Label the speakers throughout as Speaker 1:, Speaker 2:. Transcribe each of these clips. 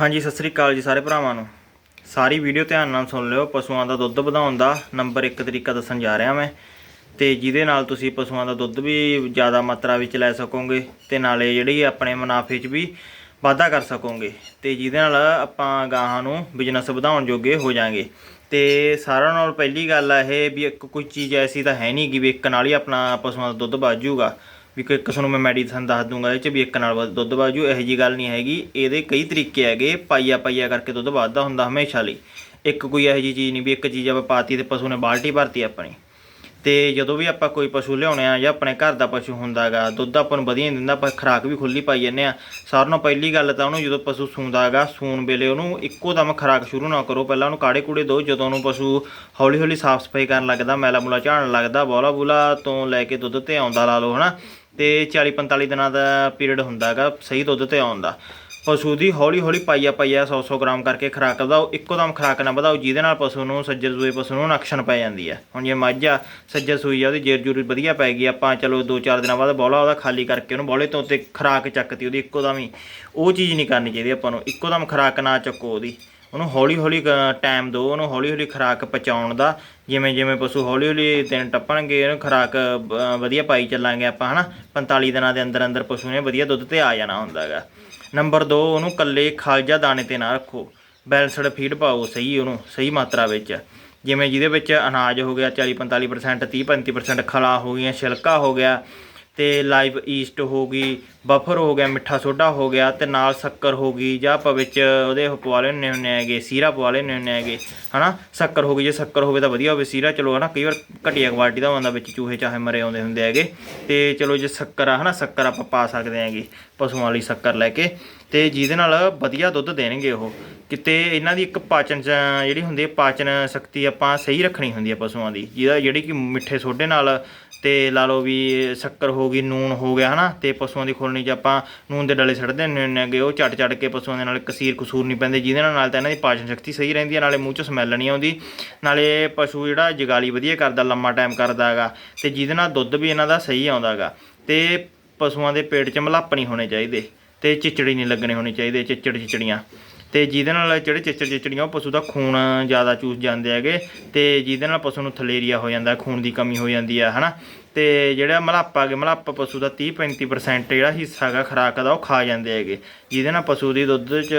Speaker 1: ਹਾਂਜੀ, ਸਤਿ ਸ੍ਰੀ ਅਕਾਲ ਜੀ ਸਾਰੇ ਭਰਾਵਾਂ ਨੂੰ। ਸਾਰੀ ਵੀਡੀਓ ਧਿਆਨ ਨਾਲ ਸੁਣ ਲਿਓ। ਪਸ਼ੂਆਂ ਦਾ ਦੁੱਧ ਵਧਾਉਣ ਦਾ ਨੰਬਰ 1 ਤਰੀਕਾ ਦੱਸਣ ਜਾ ਰਿਹਾ ਮੈਂ। ਤੇ ਜਿਹਦੇ ਨਾਲ ਤੁਸੀਂ ਪਸ਼ੂਆਂ ਦਾ ਦੁੱਧ ਵੀ ਜ਼ਿਆਦਾ ਮਾਤਰਾ ਵਿੱਚ ਲੈ ਸਕੋਗੇ ਤੇ ਨਾਲੇ ਜਿਹੜੀ ਆਪਣੇ ਮੁਨਾਫੇ 'ਚ ਵੀ ਵਾਧਾ ਕਰ ਸਕੋਗੇ। ਤੇ ਜਿਹਦੇ ਨਾਲ ਆਪਾਂ ਗਾਹਾਂ ਨੂੰ ਬਿਜ਼ਨਸ ਵਧਾਉਣ ਜੋਗੇ ਹੋ ਜਾਾਂਗੇ। ਤੇ ਸਾਰਿਆਂ ਨਾਲ ਪਹਿਲੀ ਗੱਲ ਆ ਇਹ ਵੀ ਇੱਕ ਕੋਈ ਚੀਜ਼ ਐਸੀ ਤਾਂ ਹੈ ਨਹੀਂ ਕਿ ਵੀ ਇੱਕ ਨਾਲ ਹੀ ਆਪਣਾ ਪਸ਼ੂਆਂ ਦਾ ਦੁੱਧ ਵੱਧ ਜਾਊਗਾ। ਵੀ ਕੋਈ ਕਿਸੇ ਨੂੰ ਮੈਂ ਮੈਡੀਸਨ ਦੱਸ ਦੂੰਗਾ, ਇਹ ਚ ਵੀ ਇੱਕ ਨਾਲ ਵੱਧ ਦੁੱਧ ਵਾਜੂ ਇਹੋ ਜੀ ਗੱਲ ਨਹੀਂ ਹੈਗੀ। ਇਹਦੇ ਕਈ ਤਰੀਕੇ ਹੈਗੇ, ਪਾਈਆ ਪਾਈਆ ਕਰਕੇ ਦੁੱਧ ਵੱਧਦਾ ਹੁੰਦਾ ਹਮੇਸ਼ਾ ਲਈ। ਇੱਕ ਕੋਈ ਇਹੋ ਜੀ ਚੀਜ਼ ਨਹੀਂ ਵੀ ਇੱਕ ਚੀਜ਼ ਆਪਾਂ ਪਾਤੀ ਤੇ ਪਸ਼ੂ ਨੇ ਬਾਲਟੀ ਭਰਤੀ ਆਪਣੀ। ਤੇ ਜਦੋਂ ਵੀ ਆਪਾਂ ਕੋਈ ਪਸ਼ੂ ਲਿਆਉਣੇ ਆ ਜਾਂ ਆਪਣੇ ਘਰ ਦਾ ਪਸ਼ੂ ਹੁੰਦਾਗਾ ਦੁੱਧ ਆਪਾਂ ਨੂੰ ਵਧੀਆ ਦਿੰਦਾ, ਆਪਾਂ ਖੁਰਾਕ ਵੀ ਖੁੱਲੀ ਪਾਈ ਜਾਂਦੇ ਆ। ਸਾਰਿਆਂ ਨਾਲੋਂ ਪਹਿਲੀ ਗੱਲ ਤਾਂ ਉਹਨੂੰ ਜਦੋਂ ਪਸ਼ੂ ਸੂੰਦਾਗਾ ਸੂਣ ਵੇਲੇ ਉਹਨੂੰ ਇੱਕੋ ਦਮ ਖੁਰਾਕ ਸ਼ੁਰੂ ਨਾ ਕਰੋ। ਪਹਿਲਾਂ ਉਹਨੂੰ ਕਾੜੇ ਕੂੜੇ ਦਿਓ ਜਦੋਂ ਉਹਨੂੰ ਪਸ਼ੂ ਹੌਲੀ ਹੌਲੀ ਸਾਫ਼ ਸਫ਼ਾਈ ਕਰਨ ਲੱਗਦਾ ਮੈਲਾ ਮੂਲਾ ਝਾੜਨ ਲੱਗਦਾ ਬੋਲਾ ਬੂਲਾ ਤੋਂ ਲੈ ਕੇ ਦੁੱਧ ਤੇ ਆਉਂਦਾ ਲਾ ਲਓ, ਹਨਾ? ਤੇ 40 45 ਦਿਨਾਂ ਦਾ ਪੀਰੀਅਡ ਹੁੰਦਾ ਹੁੰਦਾਗਾ, ਸਹੀ ਦੁੱਧ ਤੇ ਆਉਣ ਦਾ। ਪਸ਼ੂ ਦੀ ਹੌਲੀ ਹੌਲੀ ਪਾਈਆ ਪਾਈਆ 100 100 ਗ੍ਰਾਮ ਕਰਕੇ ਖੁਰਾਕ ਵਧਾਓ ਇੱਕੋ ਦਮ ਖੁਰਾਕ ਨਾ ਵਧਾਓ, ਜਿਹਦੇ ਨਾਲ ਪਸ਼ੂ ਨੂੰ ਸੱਜਰ ਸੂਏ ਪਸ਼ੂ ਨੂੰ ਨਕਸ਼ਨ ਪੈ ਜਾਂਦੀ ਹੈ ਹੁਣ ਜੇ ਮੱਝ ਆ ਸੱਜਰ ਸੂਈ ਆ, ਉਹਦੀ ਜੇਰ ਜੂਰ ਵਧੀਆ ਪੈ ਗਈ, ਆਪਾਂ ਚਲੋ 2-4 ਦਿਨਾਂ ਬਾਅਦ ਬੋਲਾ ਉਹਦਾ ਖਾਲੀ ਕਰਕੇ ਉਹਨੂੰ ਬੋਲੇ ਤੋਂ ਉੱਤੇ ਖੁਰਾਕ ਚੱਕਤੀ, ਉਹਦੀ ਇੱਕੋ ਦਮ ਹੀ। ਉਹ ਚੀਜ਼ ਨਹੀਂ ਕਰਨੀ ਚਾਹੀਦੀ ਆਪਾਂ ਨੂੰ ਇੱਕੋ ਦਮ ਖੁਰਾਕ ਨਾ ਚੱਕੋ ਉਹਦੀ। ਉਹਨੂੰ ਹੌਲੀ ਹੌਲੀ ਟਾਈਮ ਦਿਓ ਉਹਨੂੰ ਹੌਲੀ ਹੌਲੀ ਖੁਰਾਕ ਪਹੁੰਚਾਉਣ ਦਾ। ਜਿਵੇਂ ਜਿਵੇਂ ਪਸ਼ੂ ਹੌਲੀ ਹੌਲੀ ਦਿਨ ਟੱਪਣਗੇ, ਉਹਨੂੰ ਖੁਰਾਕ ਵਧੀਆ ਪਾਈ ਚੱਲਾਂਗੇ ਆਪਾਂ, ਹਨਾ? 45 ਦਿਨਾਂ ਦੇ ਅੰਦਰ ਅੰਦਰ ਪਸ਼ੂ ਨੇ ਵਧੀਆ ਦੁੱਧ ਤੇ ਆ ਜਾਣਾ ਹੁੰਦਾ ਹੈਗਾ। ਨੰਬਰ 2 ਉਹਨੂੰ ਕੱਲੇ ਖਾਲਜਾ ਦਾਣੇ ਤੇ ਨਾ ਰੱਖੋ। ਬੈਲੈਂਸਡ ਫੀਡ ਪਾਓ ਸਹੀ ਉਹਨੂੰ, ਸਹੀ ਮਾਤਰਾ ਵਿੱਚ। ਜਿਵੇਂ ਜਿਹਦੇ ਵਿੱਚ ਅਨਾਜ ਹੋ ਗਿਆ 40 45% 30 35% ਖਲਾ ਹੋ ਗਈਆਂ, ਛਿਲਕਾ ਹੋ ਗਿਆ ਤੇ ਲਾਈਵ ਈਸਟ ਹੋ ਗਈ, ਬਫਰ ਹੋ ਗਿਆ, ਮਿੱਠਾ ਸੋਡਾ ਹੋ ਗਿਆ ਤੇ ਨਾਲ ਸ਼ੱਕਰ ਹੋ ਗਈ, ਜਾਂ ਆਪਾਂ ਵਿੱਚ ਉਹਦੇ ਉਹ ਪਵਾ ਲੈਣੇ ਹੁੰਦੇ ਹੈਗੇ, ਸੀਰਾ ਪਵਾ ਲੈਣੇ ਹੁੰਦੇ ਹੈਗੇ, ਹਨਾ? ਸ਼ੱਕਰ ਹੋ ਗਈ, ਜੇ ਸ਼ੱਕਰ ਹੋਵੇ ਤਾਂ ਵਧੀਆ ਹੋਵੇ, ਸੀਰਾ ਚਲੋ ਹਨਾ, ਕਈ ਵਾਰ ਘਟੀਆ ਕੁਆਲਿਟੀ ਦਾ ਹੁੰਦਾ ਵਿੱਚ ਚੂਹੇ ਚਾਹੇ ਮਰੇ ਆਉਂਦੇ ਹੁੰਦੇ ਹੈਗੇ, ਤੇ ਚਲੋ ਜੇ ਸ਼ੱਕਰ ਆ, ਹਨਾ, ਸ਼ੱਕਰ ਆਪਾਂ ਪਾ ਸਕਦੇ ਹੈਗੇ ਪਸ਼ੂਆਂ ਵਾਲੀ ਸ਼ੱਕਰ ਲੈ ਕੇ, ਤੇ ਜਿਹਦੇ ਨਾਲ ਵਧੀਆ ਦੁੱਧ ਦੇਣਗੇ ਉਹ। ਕਿਤੇ ਇਹਨਾਂ ਦੀ ਇੱਕ ਪਾਚਨ ਚ- ਜਿਹੜੀ ਹੁੰਦੀ ਹੈ, ਪਾਚਨ ਸ਼ਕਤੀ ਆਪਾਂ ਸਹੀ ਰੱਖਣੀ ਹੁੰਦੀ ਹੈ ਪਸ਼ੂਆਂ ਦੀ, ਜਿਹਦਾ ਜਿਹੜੀ ਕਿ ਮਿੱਠੇ ਸੋਡੇ ਨਾਲ ਤੇ ਲਾ ਲਓ ਵੀ ਸ਼ੱਕਰ ਹੋ ਗਈ ਨੂਨ ਹੋ ਗਿਆ, ਹਨਾ, ਤੇ ਪਸ਼ੂਆਂ ਦੀ ਖੋਲਣੀ 'ਚ ਆਪਾਂ ਨੂਨ ਦੇ ਡਲੇ ਛੱਡਦੇ ਹੁੰਦੇ ਨੇਗੇ ਉਹ ਛੱਡ ਛੱਡ ਕੇ ਪਸ਼ੂਆਂ ਦੇ ਨਾਲ ਕਸੀਰ ਕਸੂਰ ਨਹੀਂ ਪੈਂਦੇ, ਜਿਹਦੇ ਨਾਲ ਤਾਂ ਇਹਨਾਂ ਦੀ ਪਾਚਨ ਸ਼ਕਤੀ ਸਹੀ ਰਹਿੰਦੀ ਹੈ, ਨਾਲੇ ਮੂੰਹ 'ਚ ਸਮੈਲ ਨਹੀਂ ਆਉਂਦੀ, ਨਾਲੇ ਪਸ਼ੂ ਜਿਹੜਾ ਜਗਾਲੀ ਵਧੀਆ ਕਰਦਾ, ਲੰਮਾ ਟਾਈਮ ਕਰਦਾ ਹੈਗਾ, ਤੇ ਜਿਹਦੇ ਨਾਲ ਦੁੱਧ ਵੀ ਇਹਨਾਂ ਦਾ ਸਹੀ ਆਉਂਦਾ ਹੈਗਾ, ਤੇ ਪਸ਼ੂਆਂ ਦੇ ਪੇਟ 'ਚ ਮਲੱਪ ਨਹੀਂ ਹੋਣੇ ਚਾਹੀਦੇ, ਤੇ ਚਿਚੜੀ ਨਹੀਂ ਲੱਗਣੇ ਹੋਣੇ ਚਾਹੀਦੇ ਚਿਚੜ ਚਿਚੜੀਆਂ ਤੇ ਜਿਹਦੇ ਨਾਲ ਜਿਹੜੇ ਚਿਚੜ ਚਿਚੜੀਆਂ, ਉਹ ਪਸ਼ੂ ਦਾ ਖੂਨ ਜ਼ਿਆਦਾ ਚੂਸ ਜਾਂਦੇ ਹੈਗੇ ਤੇ ਜਿਹਦੇ ਨਾਲ ਪਸ਼ੂ ਨੂੰ ਥਲੇਰੀਆ ਹੋ ਜਾਂਦਾ, ਖੂਨ ਦੀ ਕਮੀ ਹੋ ਜਾਂਦੀ ਆ, ਹਨਾ? ਤੇ ਜਿਹੜਾ ਮਲਾਪਾ ਹੈਗੇ, ਮਲਾਪਾ ਪਸ਼ੂ ਦਾ 30 35% ਜਿਹੜਾ ਹਿੱਸਾ ਹੈਗਾ, ਖੁਰਾਕ ਦਾ, ਉਹ ਖਾ ਜਾਂਦੇ ਹੈਗੇ। ਜਿਹਦੇ ਨਾਲ ਪਸ਼ੂ ਦੀ ਦੁੱਧ 'ਚ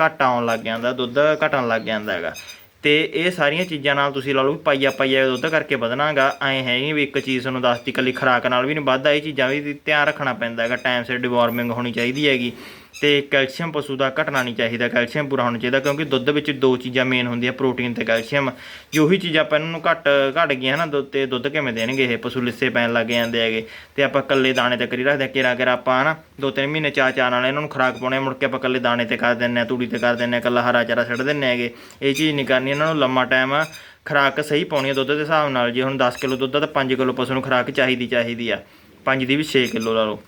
Speaker 1: ਘਾਟਾ ਆਉਣ ਲੱਗ ਜਾਂਦਾ, ਦੁੱਧ ਘਟਣ ਲੱਗ ਜਾਂਦਾ ਹੈਗਾ। ਤੇ ਇਹ ਸਾਰੀਆਂ ਚੀਜ਼ਾਂ ਨਾਲ ਤੁਸੀਂ ਲਾ ਲਓ ਵੀ ਪਾਈਆ ਪਾਈਆ ਦੁੱਧ ਕਰਕੇ ਵਧਣਾਗਾ, ਐ ਹੈ ਨਹੀਂ ਵੀ ਇੱਕ ਚੀਜ਼ ਤੁਹਾਨੂੰ ਦੱਸਤੀ ਕੱਲੀ ਖੁਰਾਕ ਨਾਲ ਵੀ ਨਹੀਂ ਵੱਧਦਾ, ਇਹ ਚੀਜ਼ਾਂ ਵੀ ਧਿਆਨ ਰੱਖਣਾ ਪੈਂਦਾ ਹੈਗਾ ਟਾਈਮ ਸਿਰ ਡਿਵੋਰਮਿੰਗ ਹੋਣੀ ਚਾਹੀਦੀ ਹੈਗੀ। ਤੇ ਕੈਲਸ਼ੀਅਮ ਪਸ਼ੂ ਦਾ ਘਟਣਾ ਨਹੀਂ ਚਾਹੀਦਾ, ਕੈਲਸ਼ੀਅਮ ਪੂਰਾ ਹੋਣਾ ਚਾਹੀਦਾ, ਕਿਉਂਕਿ ਦੁੱਧ ਵਿੱਚ ਦੋ ਚੀਜ਼ਾਂ ਮੇਨ ਹੁੰਦੀਆਂ ਪ੍ਰੋਟੀਨ ਤੇ ਕੈਲਸ਼ੀਅਮ। ਜੇ ਉਹੀ ਚੀਜ਼ਾਂ ਆਪਾਂ ਇਹਨਾਂ ਨੂੰ ਘਟ ਘਟ ਗਈਆਂ ਹਨਾ ਦੁੱਧ ਤੇ, ਦੁੱਧ ਕਿਵੇਂ ਦੇਣਗੇ ਇਹ? ਪਸ਼ੂ ਲਿੱਸੇ ਪੈਣ ਲੱਗ ਜਾਂਦੇ ਹੈਗੇ। ਤੇ ਆਪਾਂ ਕੱਲੇ ਦਾਣੇ ਤੇ ਕਰੀ ਰੱਖਦੇ ਕਿਰਾ ਕਿਰਾ ਆਪਾਂ ਹਨਾ, ਦੋ ਤਿੰਨ ਮਹੀਨੇ ਚਾਰ ਚਾਰ ਨਾਲ ਇਹਨਾਂ ਨੂੰ ਖੁਰਾਕ ਪਾਉਣੇ, ਮੁੜ ਕੇ ਆਪਾਂ ਕੱਲੇ ਦਾਣੇ ਤੇ ਕਰ ਦਿੰਨੇ ਆ ਤੂੜੀ ਤੇ ਕਰ ਦਿੰਨੇ ਆ ਕੱਲਾ ਹਰਾ ਚਾਰਾ ਛੱਡ ਦਿੰਨੇ ਹੈਗੇ। ਇਹ ਚੀਜ਼ ਨਹੀਂ ਕਰਨੀ, ਇਹਨਾਂ ਨੂੰ ਲੰਮਾ ਟਾਈਮ ਖੁਰਾਕ ਸਹੀ ਪਾਉਣੀ ਹੈ ਦੁੱਧ ਦੇ ਹਿਸਾਬ ਨਾਲ। ਜੇ ਹੁਣ 10 ਕਿਲੋ ਦੁੱਧ ਆ ਤਾਂ 5 ਕਿਲੋ ਪਸ਼ੂ ਨੂੰ ਖੁਰਾਕ ਚਾਹੀਦੀ ਚਾਹੀਦੀ ਆ। 5 ਦੀ ਵੀ 6 ਕਿਲੋ ਲਾ ਲਓ।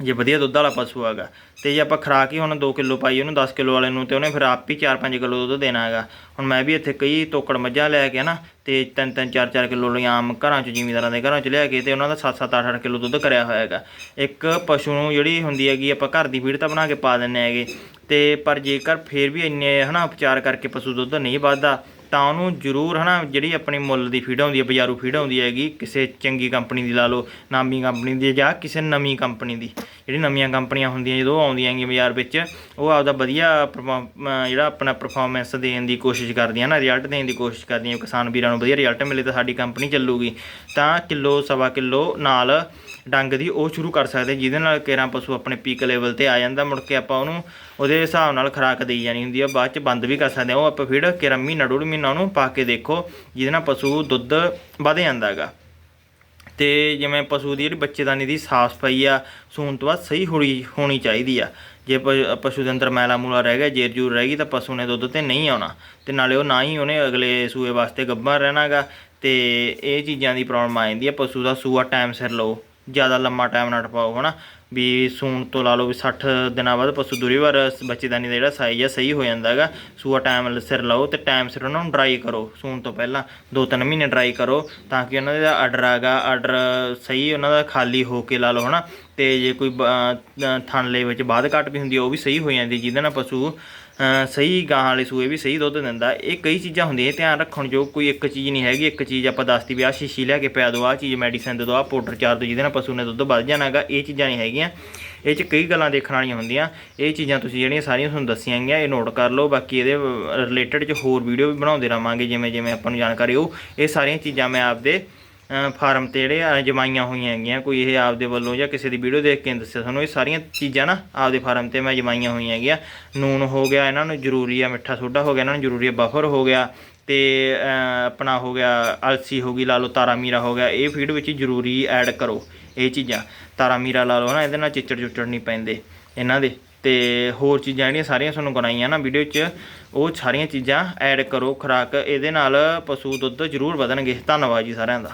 Speaker 1: ਜੇ ਵਧੀਆ ਦੁੱਧ ਵਾਲਾ ਪਸ਼ੂ ਹੈਗਾ, ਤੇ ਜੇ ਆਪਾਂ ਖਰਾਕ ਹੀ ਹੁਣ 2 ਕਿਲੋ ਪਾਈ, ਉਹਨੂੰ 10 ਕਿਲੋ ਵਾਲੇ ਨੂੰ, ਤੇ ਉਹਨੇ ਫਿਰ ਆਪ ਹੀ 4-5 ਕਿਲੋ ਦੁੱਧ ਦੇਣਾ ਹੈਗਾ। ਹੁਣ ਮੈਂ ਵੀ ਇੱਥੇ ਕਈ ਤੋਕੜ ਮੱਝਾਂ ਲੈ ਕੇ ਨਾ, ਤੇ 3-3 4-4 ਕਿਲੋ ਲਈ ਆਮ ਘਰਾਂ 'ਚ, ਜ਼ਿਮੀਂਦਾਰਾਂ ਦੇ ਘਰਾਂ 'ਚ ਲਿਆ ਕੇ ਤੇ ਉਹਨਾਂ ਦਾ 7-7 8-8 ਕਿਲੋ ਦੁੱਧ ਕਰਿਆ ਹੋਇਆ ਹੈਗਾ। ਇੱਕ ਪਸ਼ੂ ਨੂੰ ਜਿਹੜੀ ਹੁੰਦੀ ਹੈਗੀ, ਆਪਾਂ ਘਰ ਦੀ ਫੀਡ ਤਾਂ ਬਣਾ ਕੇ ਪਾ ਦਿੰਨੇ ਹੈਗੇ, ਤੇ ਪਰ ਜੇਕਰ ਫੇਰ ਵੀ ਇੰਨੇ ਹਨਾ, ਉਪਚਾਰ ਕਰਕੇ ਪਸ਼ੂ ਦੁੱਧ ਨਹੀਂ ਵੱਧਦਾ ਤਾਂ ਉਹਨੂੰ ਜ਼ਰੂਰ ਹਨਾ, ਜਿਹੜੀ ਆਪਣੀ ਮੁੱਲ ਦੀ ਫੀਡ ਆਉਂਦੀ ਹੈ, ਬਾਜ਼ਾਰੂ ਫੀਡ ਆਉਂਦੀ ਹੈਗੀ, ਕਿਸੇ ਚੰਗੀ ਕੰਪਨੀ ਦੀ ਲਾ ਲਓ, ਨਾਮੀ ਕੰਪਨੀ ਦੀ ਜਾਂ ਕਿਸੇ ਨਵੀਂ ਕੰਪਨੀ ਦੀ। ਜਿਹੜੀ ਨਵੀਆਂ ਕੰਪਨੀਆਂ ਹੁੰਦੀਆਂ, ਜਦੋਂ ਉਹ ਆਉਂਦੀਆਂ ਹੈਗੀਆਂ ਬਾਜ਼ਾਰ ਵਿੱਚ, ਉਹ ਆਪਦਾ ਵਧੀਆ perform- ਜਿਹੜਾ ਆਪਣਾ ਪਰਫਾਰਮੈਂਸ ਦੇਣ ਦੀ ਕੋਸ਼ਿਸ਼ ਕਰਦੀਆਂ ਨਾ ਰਿਜ਼ਲਟ ਦੇਣ ਦੀ ਕੋਸ਼ਿਸ਼ ਕਰਦੀਆਂ, ਕਿਸਾਨ ਵੀਰਾਂ ਨੂੰ ਵਧੀਆ ਰਿਜ਼ਲਟ ਮਿਲੇ ਤਾਂ ਸਾਡੀ ਕੰਪਨੀ ਚੱਲੂਗੀ। ਤਾਂ ਕਿਲੋ, ਸਵਾ ਕਿਲੋ ਨਾਲ ਡੰਗ ਦੀ ਉਹ ਸ਼ੁਰੂ ਕਰ ਸਕਦੇ, ਜਿਹਦੇ ਨਾਲ ਕੇਰਾਂ ਪਸ਼ੂ ਆਪਣੇ ਪੀਕ ਲੈਵਲ ਤੇ ਆ ਜਾਂਦਾ, ਮੁੜ ਕੇ ਆਪਾਂ ਉਹਨੂੰ ਉਹਦੇ ਹਿਸਾਬ ਨਾਲ ਖੁਰਾਕ ਦੇਈ ਜਾਣੀ ਹੁੰਦੀ ਆ, ਬਾਅਦ ਚ ਬੰਦ ਵੀ ਕਰ ਸਕਦੇ ਆ। ਉਹ ਆਪਾਂ ਫੀਡ ਕੇਰਾਂ ਮਹੀਨਾ, ਡੂਢ ਮਹੀਨਾ ਉਹਨੂੰ ਪਾ ਕੇ ਦੇਖੋ, ਜਿਹਦੇ ਨਾਲ ਪਸ਼ੂ ਦੁੱਧ ਵਧ ਜਾਂਦਾ ਹੈਗਾ ਤੇ ਜਿਵੇਂ ਪਸ਼ੂ ਦੀ ਜਿਹੜੀ ਬੱਚੇਦਾਨੀ ਦੀ ਸਾਫ਼ ਸਫ਼ਾਈ ਆ, ਸੂਣ ਤੋਂ ਬਾਅਦ ਸਹੀ ਹੋਣੀ ਹੋਣੀ ਚਾਹੀਦੀ ਆ। ਜੇ ਪਸ਼ੂ ਦੇ ਅੰਦਰ ਮੈਲਾ ਮੂਲਾ ਰਹਿ ਗਿਆ, ਜੇਰ ਜੂਰ ਰਹਿ ਗਈ, ਤਾਂ ਪਸ਼ੂ ਨੇ ਦੁੱਧ ਤੇ ਨਹੀਂ ਆਉਣਾ। ਤੇ ਨਾਲੇ ਉਹ ਨਾ ਹੀ ਉਹਨੇ ਅਗਲੇ ਸੂਏ ਵਾਸਤੇ ਗੱਭਾ ਰਹਿਣਾਗਾ। ਤੇ ਇਹ ਚੀਜ਼ਾਂ ਦੀ ਪ੍ਰੋਬਲਮ ਆ ਜਾਂਦੀ ਆ, ਪਸ਼ੂ ਦਾ ਸੂਆ ਟਾਈਮ ਸਿਰ ਲਓ, ਜ਼ਿਆਦਾ ਲੰਮਾ ਟਾਈਮ ਨਾ ਟਪਾਓ, ਹਨਾ? ਵੀ ਸੂਣ ਤੋਂ ਲਾ ਲਓ ਵੀ 60 ਦਿਨਾਂ ਬਾਅਦ ਪਸ਼ੂ ਦੂਰੀ ਵਾਰ ਬੱਚੇਦਾਨੀ ਦਾ ਜਿਹੜਾ ਸਾਈਜ਼ ਆ, ਸਹੀ ਹੋ ਜਾਂਦਾ ਹੈਗਾ। ਸੂਆ ਟਾਈਮ ਸਿਰ ਲਾਓ ਤੇ ਟਾਈਮ ਸਿਰ ਉਹਨਾਂ ਨੂੰ ਡਰਾਈ ਕਰੋ, ਸੂਣ ਤੋਂ ਪਹਿਲਾਂ 2-3 ਮਹੀਨੇ ਡਰਾਈ ਕਰੋ ਤਾਂ ਕਿ ਉਹਨਾਂ ਦਾ ਆਰਡਰ ਆਗਾ ਆਰਡਰ ਸਹੀ ਉਹਨਾਂ ਦਾ ਖਾਲੀ ਹੋ ਕੇ ਲਾ ਲਓ, ਹਨਾ। ਤੇ ਜੇ ਕੋਈ ਬ- ਅਹ ਥਣਲੇ ਵਿੱਚ ਬਾਦ ਘਟ ਵੀ ਹੁੰਦੀ ਉਹ ਵੀ ਸਹੀ ਹੋ ਜਾਂਦੀ, ਜਿਹਦੇ ਨਾਲ ਪਸ਼ੂ ਸਹੀ ਗਾਂ ਵਾਲੇ ਸੂਏ ਵੀ ਸਹੀ ਦੁੱਧ ਦਿੰਦਾ। ਇਹ ਕਈ ਚੀਜ਼ਾਂ ਹੁੰਦੀਆਂ ਧਿਆਨ ਰੱਖਣ ਜੋ ਕੋਈ ਇੱਕ ਚੀਜ਼ ਨਹੀਂ ਹੈਗੀ। ਇੱਕ ਚੀਜ਼ ਆਪਾਂ ਦੱਸਤੀ ਵੀ ਆਹ ਸ਼ੀਸ਼ੀ ਲੈ ਕੇ ਪਿਆ ਦੋ, ਆਹ ਚੀਜ਼ ਮੈਡੀਸਨ ਦੇ ਦੋ, ਆਹ ਪਾਊਡਰ ਚਾਰ ਦੋ, ਜਿਹਦੇ ਨਾਲ ਪਸ਼ੂ ਨੇ ਦੁੱਧ ਵੱਧ ਜਾਣਾਗਾ ਇਹ ਚੀਜ਼ਾਂ ਨਹੀਂ ਹੈਗੀਆਂ। ਇਹ 'ਚ ਕਈ ਗੱਲਾਂ ਦੇਖਣ ਵਾਲੀਆਂ ਹੁੰਦੀਆਂ। ਇਹ ਚੀਜ਼ਾਂ ਤੁਸੀਂ ਜਿਹੜੀਆਂ ਸਾਰੀਆਂ ਤੁਹਾਨੂੰ ਦੱਸੀਆਂ ਗਈਆਂ, ਇਹ ਨੋਟ ਕਰ ਲਓ। ਬਾਕੀ ਇਹਦੇ ਰਿਲੇਟਡ 'ਚ ਹੋਰ ਵੀਡੀਓ ਵੀ ਬਣਾਉਂਦੇ ਰਵਾਂਗੇ ਜਿਵੇਂ ਜਿਵੇਂ ਆਪਾਂ ਨੂੰ ਜਾਣਕਾਰੀ ਹੋ ਇਹ ਸਾਰੀਆਂ ਚੀਜ਼ਾਂ ਮੈਂ ਆਪਦੇ ਫਾਰਮ ਤੇ ਜਿਹੜੇ ਜਮਾਈਆਂ ਹੋਈਆਂ ਹੈਗੀਆਂ, ਕੋਈ ਇਹ ਆਪਦੇ ਵੱਲੋਂ ਜਾਂ ਕਿਸੇ ਦੀ ਵੀਡੀਓ ਦੇਖ ਕੇ ਦੱਸਿਆ ਤੁਹਾਨੂੰ ਇਹ ਸਾਰੀਆਂ ਚੀਜ਼ਾਂ ਨਾ ਆਪਦੇ ਫਾਰਮ ਤੇ ਮੈਂ ਜਮਾਈਆਂ ਹੋਈਆਂ ਹੈਗੀਆਂ। ਨੂਨ ਹੋ ਗਿਆ, ਇਹਨਾਂ ਨੂੰ ਜ਼ਰੂਰੀ ਆ ਮਿੱਠਾ ਸੋਡਾ ਹੋ ਗਿਆ, ਇਹਨਾਂ ਨੂੰ ਜ਼ਰੂਰੀ ਆ ਬਫਰ ਹੋ ਗਿਆ, ਤੇ ਆਪਣਾ ਹੋ ਗਿਆ ਅਲਸੀ ਹੋ ਗਈ, ਲਾ ਲਓ ਤਾਰਾ ਮੀਰਾ ਹੋ ਗਿਆ, ਇਹ ਫੀਡ ਵਿੱਚ ਜ਼ਰੂਰੀ ਐਡ ਕਰੋ, ਇਹ ਚੀਜ਼ਾਂ। ਤਾਰਾ ਮੀਰਾ ਲਾ ਲਓ ਨਾ, ਇਹਦੇ ਨਾਲ ਚਿੱਚੜ ਚੁੱਚੜ ਨਹੀਂ ਪੈਂਦੇ ਇਹਨਾਂ ਦੇ। ਤੇ ਹੋਰ ਚੀਜ਼ਾਂ ਜਿਹੜੀਆਂ ਸਾਰੀਆਂ ਤੁਹਾਨੂੰ ਗਣਾਈਆਂ ਨਾ ਵੀਡੀਓ 'ਚ, ਉਹ ਸਾਰੀਆਂ ਚੀਜ਼ਾਂ ਐਡ ਕਰੋ, ਖੁਰਾਕ ਇਹਦੇ ਨਾਲ ਪਸ਼ੂ ਦੁੱਧ ਜ਼ਰੂਰ ਵਧਣਗੇ। ਧੰਨਵਾਦ ਜੀ ਸਾਰਿਆਂ ਦਾ।